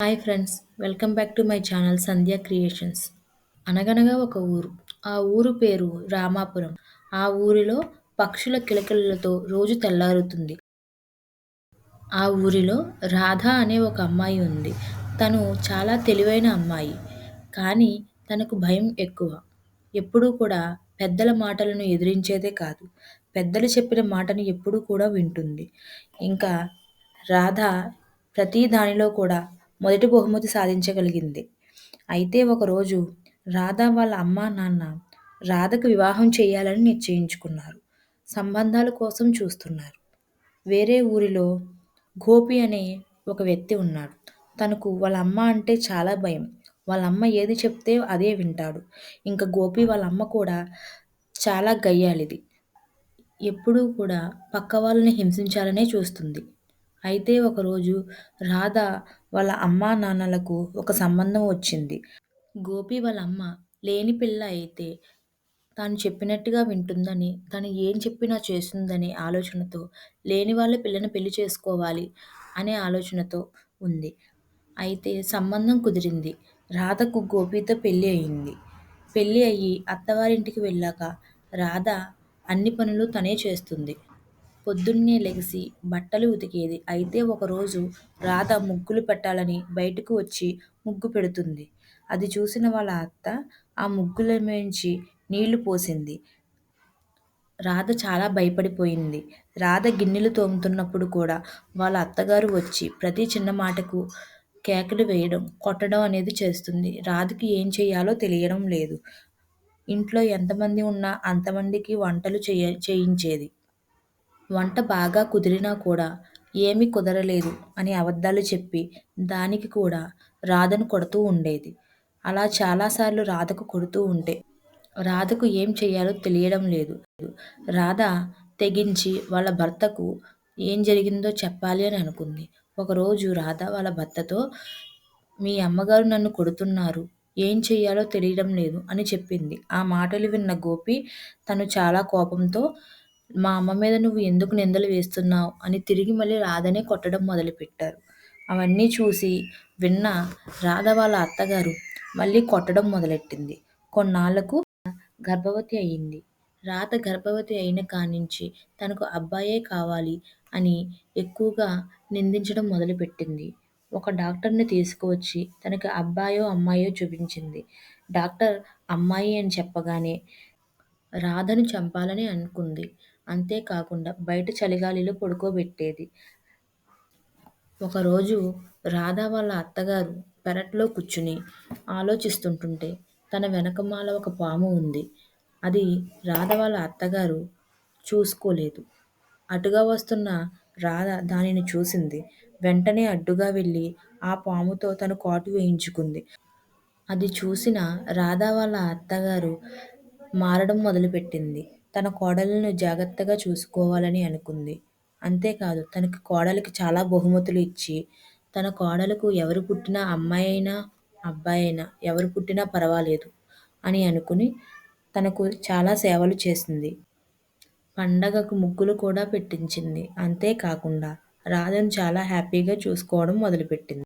Hi friends welcome back to my channel Sandhya creations. అనగనగా ఒక ఊరు. ఆ ఊరు పేరు రామాపురం. ఆ ఊరిలో పక్షుల కిలకిలతో రోజు తెల్లారుతుంది. ఆ ఊరిలో రాధ అనే ఒక అమ్మాయి ఉంది. తను చాలా తెలివైన అమ్మాయి. కానీ తనకు భయం ఎక్కువ. ఎప్పుడూ కూడా పెద్దల మాటలను ఎదిరించేదే కాదు. పెద్దలు చెప్పిన మాటను ఎప్పుడూ కూడా వింటుంది. ఇంకా రాధ ప్రతి దానిలో కూడా మొదటి బహుమతి సాధించగలిగింది. అయితే ఒకరోజు రాధ వాళ్ళ అమ్మ నాన్న రాధకు వివాహం చేయాలని నిశ్చయించుకున్నారు. సంబంధాల కోసం చూస్తున్నారు. వేరే ఊరిలో గోపి అనే ఒక వ్యక్తి ఉన్నాడు. తనకు వాళ్ళ అమ్మ అంటే చాలా భయం. వాళ్ళ అమ్మ ఏది చెప్తే అదే వింటాడు. ఇంకా గోపి వాళ్ళ అమ్మ కూడా చాలా గయ్యాలిది ఎప్పుడూ కూడా పక్క వాళ్ళని హింసించాలనే చూస్తుంది. అయితే ఒకరోజు రాధ వాళ్ళ అమ్మా నాన్నలకు ఒక సంబంధం వచ్చింది. గోపి వాళ్ళ అమ్మ లేని పిల్ల అయితే తాను చెప్పినట్టుగా వింటుందని తను ఏం చెప్పినా చేస్తుందనే ఆలోచనతో లేని వాళ్ళ పిల్లని పెళ్ళి చేసుకోవాలి అనే ఆలోచనతో ఉంది. అయితే సంబంధం కుదిరింది. రాధకు గోపితో పెళ్ళి అయింది. పెళ్ళి అయ్యి అత్తవారింటికి వెళ్ళాక రాధ అన్ని పనులు తనే చేస్తుంది. పొద్దున్నే లెగిసి బట్టలు ఉతికేది. అయితే ఒకరోజు రాధ ముగ్గులు పెట్టాలని బయటకు వచ్చి ముగ్గు పెడుతుంది. అది చూసిన వాళ్ళ అత్త ఆ ముగ్గుల నుంచి నీళ్ళు పోసింది. రాధ చాలా భయపడిపోయింది. రాధ గిన్నెలు తోముతున్నప్పుడు కూడా వాళ్ళ అత్తగారు వచ్చి ప్రతి చిన్న మాటకు కేకలు వేయడం కొట్టడం అనేది చేస్తుంది. రాధకి ఏం చేయాలో తెలియడం లేదు. ఇంట్లో ఎంతమంది ఉన్నా అంతమందికి వంటలు చేయ చేయించేది. వంట బాగా కుదిరినా కూడా ఏమీ కుదరలేదు అని అబద్ధాలు చెప్పి దానికి కూడా రాధను కొడుతూ ఉండేది. అలా చాలాసార్లు రాధకు కొడుతూ ఉంటే రాధకు ఏం చేయాలో తెలియడం లేదు. రాధ తెగించి వాళ్ళ భర్తకు ఏం జరిగిందో చెప్పాలి అని అనుకుంది. ఒకరోజు రాధ వాళ్ళ భర్తతో మీ అమ్మగారు నన్ను కొడుతున్నారు ఏం చెయ్యాలో తెలియడం లేదు అని చెప్పింది. ఆ మాటలు విన్న గోపి తను చాలా కోపంతో మా అమ్మ మీద నువ్వు ఎందుకు నిందలు వేస్తున్నావు అని తిరిగి మళ్ళీ రాధనే కొట్టడం మొదలుపెట్టారు. అవన్నీ చూసి విన్న రాధ వాళ్ళ అత్తగారు మళ్ళీ కొట్టడం మొదలెట్టింది. కొన్నాళ్ళకు గర్భవతి అయింది. రాధ గర్భవతి అయిన కానించి తనకు అబ్బాయే కావాలి అని ఎక్కువగా నిందించడం మొదలుపెట్టింది. ఒక డాక్టర్ని తీసుకువచ్చి తనకి అబ్బాయో అమ్మాయో చూపించింది. డాక్టర్ అమ్మాయి అని చెప్పగానే రాధను చంపాలని అనుకుంది. అంతేకాకుండా బయట చలిగాలిలో పడుకోబెట్టేది. ఒకరోజు రాధ వాళ్ళ అత్తగారు పెరట్లో కూర్చుని ఆలోచిస్తుంటుంటే తన వెనకమాల ఒక పాము ఉంది. అది రాధ వాళ్ళ అత్తగారు చూసుకోలేదు. అటుగా వస్తున్న రాధ దానిని చూసింది. వెంటనే అడ్డుగా వెళ్ళి ఆ పాముతో తను కాటు వేయించుకుంది. అది చూసిన రాధ వాళ్ళ అత్తగారు మారడం మొదలుపెట్టింది. తన కోడలను జాగ్రత్తగా చూసుకోవాలని అనుకుంది. అంతేకాదు తనకి కోడలికి చాలా బహుమతులు ఇచ్చి తన కోడలకు ఎవరు పుట్టినా అమ్మాయి అయినా అబ్బాయి అయినా ఎవరు పుట్టినా పర్వాలేదు అని అనుకుని తనకు చాలా సేవలు చేసింది. పండగకు ముగ్గులు కూడా పెట్టించింది. అంతేకాకుండా రాధను చాలా హ్యాపీగా చూసుకోవడం మొదలుపెట్టింది.